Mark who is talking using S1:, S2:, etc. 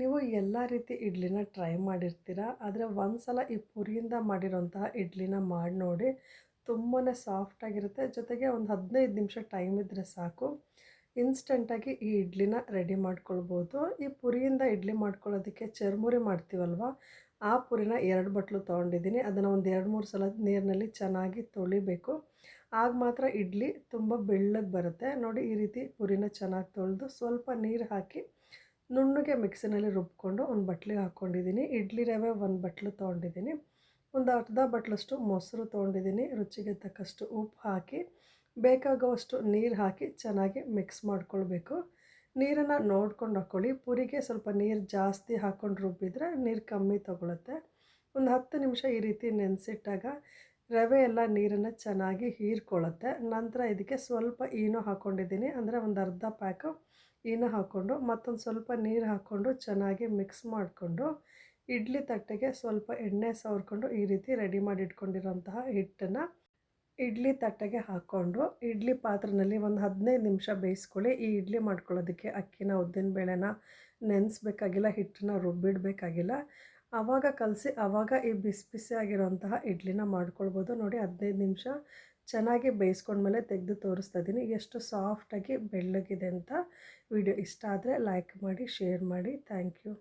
S1: ನೀವು ಎಲ್ಲ ರೀತಿ ಇಡ್ಲಿನ ಟ್ರೈ ಮಾಡಿರ್ತೀರ? ಆದರೆ ಒಂದು ಸಲ ಈ ಪುರಿಯಿಂದ ಮಾಡಿರೋಂತಹ ಇಡ್ಲಿನ ಮಾಡಿ ನೋಡಿ ತುಂಬಾ ಸಾಫ್ಟಾಗಿರುತ್ತೆ ಜೊತೆಗೆ ಒಂದು ಹದಿನೈದು ನಿಮಿಷ ಟೈಮ್ ಇದ್ದರೆ ಸಾಕು. ಇನ್ಸ್ಟೆಂಟಾಗಿ ಈ ಇಡ್ಲಿನ ರೆಡಿ ಮಾಡ್ಕೊಳ್ಬೋದು. ಈ ಪುರಿಯಿಂದ ಇಡ್ಲಿ ಮಾಡ್ಕೊಳ್ಳೋದಕ್ಕೆ ಚರ್ಮುರಿ ಮಾಡ್ತೀವಲ್ವ? ಆ ಪುರಿನ ಎರಡು ಬಟ್ಲು ತೊಗೊಂಡಿದ್ದೀನಿ. ಅದನ್ನು ಒಂದು ಎರಡು ಮೂರು ಸಲ ನೀರಿನಲ್ಲಿ ಚೆನ್ನಾಗಿ ತೊಳಿಬೇಕು. ಆಗ ಮಾತ್ರ ಇಡ್ಲಿ ತುಂಬ ಬೆಳ್ಳಗೆ ಬರುತ್ತೆ. ನೋಡಿ ಈ ರೀತಿ ಪುರಿನ ಚೆನ್ನಾಗಿ ತೊಳೆದು ಸ್ವಲ್ಪ ನೀರು ಹಾಕಿ ನುಣ್ಣಗೆ ಮಿಕ್ಸಿನಲ್ಲಿ ರುಬ್ಕೊಂಡು ಒಂದು ಬಟ್ಲಿಗೆ ಹಾಕ್ಕೊಂಡಿದ್ದೀನಿ. ಇಡ್ಲಿ ರವೆ ಒಂದು ಬಟ್ಲು ತೊಗೊಂಡಿದ್ದೀನಿ. ಒಂದು ಅರ್ಧ ಬಟ್ಲಷ್ಟು ಮೊಸರು ತೊಗೊಂಡಿದ್ದೀನಿ. ರುಚಿಗೆ ತಕ್ಕಷ್ಟು ಉಪ್ಪು ಹಾಕಿ, ಬೇಕಾಗುವಷ್ಟು ನೀರು ಹಾಕಿ ಚೆನ್ನಾಗಿ ಮಿಕ್ಸ್ ಮಾಡ್ಕೊಳ್ಬೇಕು. ನೀರನ್ನು ನೋಡ್ಕೊಂಡು ಹಾಕ್ಕೊಳ್ಳಿ ಪುರಿಗೆ ಸ್ವಲ್ಪ ನೀರು ಜಾಸ್ತಿ ಹಾಕ್ಕೊಂಡು ರುಬ್ಬಿದ್ರೆ ನೀರು ಕಮ್ಮಿ ತೊಗೊಳುತ್ತೆ. ಒಂದು ಹತ್ತು ನಿಮಿಷ ಈ ರೀತಿ ನೆನೆಸಿಟ್ಟಾಗ ರವೆ ಎಲ್ಲ ನೀರನ್ನು ಚೆನ್ನಾಗಿ ಹೀರ್ಕೊಳ್ಳುತ್ತೆ. ನಂತರ ಇದಕ್ಕೆ ಸ್ವಲ್ಪ ಈನೋ ಹಾಕ್ಕೊಂಡಿದ್ದೀನಿ ಅಂದರೆ ಒಂದು ಅರ್ಧ ಪ್ಯಾಕು ಈನೋ ಹಾಕ್ಕೊಂಡು ಮತ್ತೊಂದು ಸ್ವಲ್ಪ ನೀರು ಹಾಕ್ಕೊಂಡು ಚೆನ್ನಾಗಿ ಮಿಕ್ಸ್ ಮಾಡಿಕೊಂಡು ಇಡ್ಲಿ ತಟ್ಟೆಗೆ ಸ್ವಲ್ಪ ಎಣ್ಣೆ ಸವರ್ಕೊಂಡು ಈ ರೀತಿ ರೆಡಿ ಮಾಡಿ ಇಟ್ಕೊಂಡಿರೋಂತಹ ಹಿಟ್ಟನ್ನು ಇಡ್ಲಿ ತಟ್ಟೆಗೆ ಹಾಕ್ಕೊಂಡು ಇಡ್ಲಿ ಪಾತ್ರೆಯಲ್ಲಿ ಒಂದು ಹದಿನೈದು ನಿಮಿಷ ಬೇಯಿಸ್ಕೊಳ್ಳಿ. ಈ ಇಡ್ಲಿ ಮಾಡ್ಕೊಳ್ಳೋದಕ್ಕೆ ಅಕ್ಕಿನ ಉದ್ದಿನ ಬೇಳೆನ ನೆನೆಸ್ಬೇಕಾಗಿಲ್ಲ, ಹಿಟ್ಟನ್ನ ರುಬ್ಬಿಡಬೇಕಾಗಿಲ್ಲ. ಆವಾಗ ಕಲಸಿ ಆವಾಗ ಈ ಬಿಸಿ ಬಿಸಿಯಾಗಿರೋಂತಹ ಇಡ್ಲಿನ ಮಾಡ್ಕೊಳ್ಬೋದು. ನೋಡಿ, ಹದಿನೈದು ನಿಮಿಷ ಚೆನ್ನಾಗಿ ಬೇಯಿಸ್ಕೊಂಡ್ಮೇಲೆ ತೆಗೆದು ತೋರಿಸ್ತಾ ಇದ್ದೀನಿ. ಎಷ್ಟು ಸಾಫ್ಟಾಗಿ ಬೆಳ್ಳಗಿದೆ ಅಂತ ವಿಡಿಯೋ ಇಷ್ಟ ಆದರೆ ಲೈಕ್ ಮಾಡಿ ಶೇರ್ ಮಾಡಿ. Thank you